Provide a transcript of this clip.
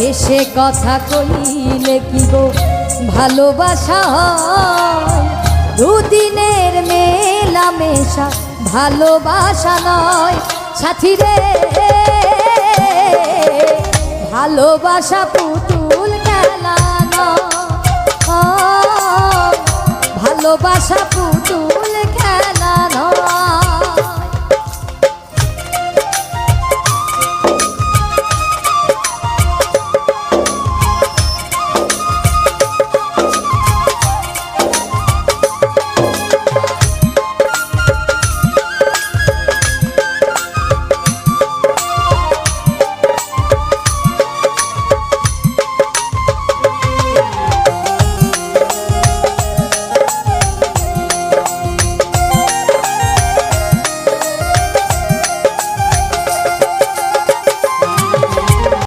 হেসে কথা কইলে কি গো ভালোবাসা হয়? দুদিনের মেলা মেশা ভালোবাসা নয়। সাথী রে, ভালোবাসা পুতুল খেলা নয়। ভালোবাসা পুতুল খেলা